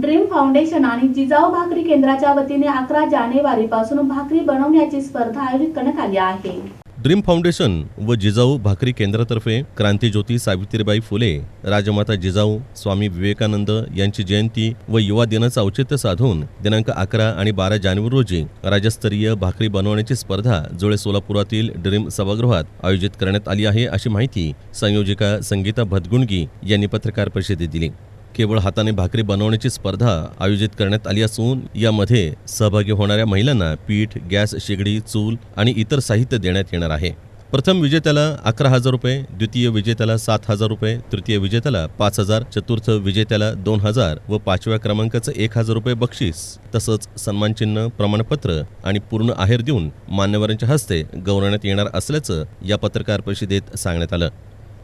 Dream foundation आणि जिजाऊ भाकरी केंद्राच्या वतीने अकरा जानेवारी पासून भाकरी बनवण्याची स्पर्धा आयोजित करण्यात आली आहे. ड्रीम फाउंडेशन व जिजाऊ भाकरी केंद्रातर्फे क्रांतीज्योती सावित्रीबाई फुले राजमाता जिजाऊ स्वामी विवेकानंद यांची जयंती व युवा दिनाचं औचित्य साधून दिनांक अकरा आणि बारा जानेवारी रोजी राज्यस्तरीय भाकरी बनवण्याची स्पर्धा जुळे सोलापुरातील ड्रीम सभागृहात आयोजित करण्यात आली आहे अशी माहिती संयोजिका संगीता भदगुणगी यांनी पत्रकार परिषदेत दिली. केवळ हाताने भाकरी बनवण्याची स्पर्धा आयोजित करण्यात आली असून यामध्ये सहभागी होणाऱ्या महिलांना पीठ गॅस शेगडी चूल आणि इतर साहित्य देण्यात येणार आहे. प्रथम विजेत्याला अकरा हजार रुपये द्वितीय विजेत्याला सात हजार रुपये तृतीय विजेत्याला पाच हजार चतुर्थ विजेत्याला दोन हजार व पाचव्या क्रमांकाचं एक हजार रुपये बक्षीस तसंच सन्मानचिन्ह प्रमाणपत्र आणि पूर्ण आहेर देऊन मान्यवरांच्या हस्ते गौरवण्यात येणार असल्याचं या पत्रकार परिषदेत सांगण्यात आलं.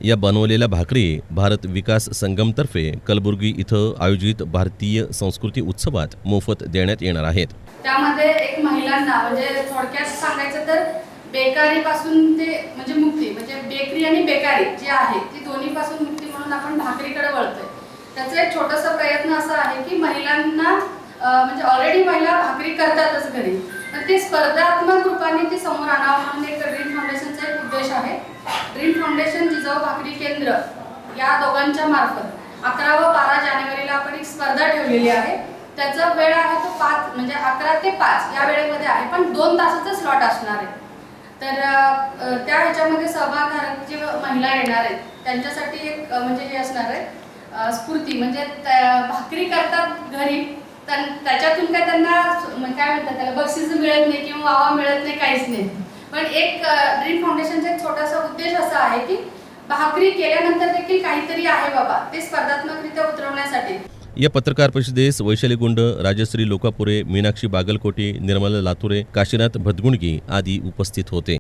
या बनवलेल्या भाकरी भारत विकास संगमतर्फे कलबुर्गी इथं आयोजित भारतीय संस्कृती उत्सवात मोफत देण्यात येणार आहेत. त्यामध्ये एक महिलांना म्हणजे थोडक्यात सांगायचं तर बेकारी पासून ते म्हणजे मुक्ती म्हणजे बेकरी आणि बेकारी जी आहे ती दोन्ही पासून मुक्ती म्हणून आपण भाकरीकडे वळतोय. त्याचा एक छोटासा प्रयत्न असा आहे की महिलांना म्हणजे ऑलरेडी महिला भाकरी करतातच घरी. तर ते स्पर्धात्मक रूपाने ते समोर आणावं म्हणून एक ड्रीम फाउंडेशनचा एक उद्देश आहे. ड्रीम फाउंडेशन जिजाऊ भाकरी केंद्र या दोघांच्या मार्फत अकरा व बारा जानेवारीला आपण एक स्पर्धा ठेवलेली आहे. त्याचा वेळ आहे तो पाच म्हणजे अकरा ते पाच या वेळेमध्ये आहे पण दोन तासाचा स्लॉट असणार आहे. तर त्या ह्याच्यामध्ये सहभागधारक जे महिला येणार आहेत त्यांच्यासाठी एक म्हणजे हे असणार आहे स्फूर्ती. म्हणजे त्या- भाकरी करतात घरी त्यां- त्याच्यातून काय त्यांना म्हणजे काय म्हणतात त्याला बक्षीस मिळत नाही किंवा वावा मिळत नाही काहीच नाही. पण एक ड्रीम फाउंडेशनचा एक छोटासा उद्देश असा आहे की भाकरी केल्यानंतर देखील काहीतरी आहे बाबा ते स्पर्धात्मकरित्या उतरवण्यासाठी. या पत्रकार परिषदेस वैशाली गुंड राजश्री लोकापुरे मीनाक्षी बागलकोटी निर्मला लातुरे काशीनाथ भदगुंडगी आदी उपस्थित होते.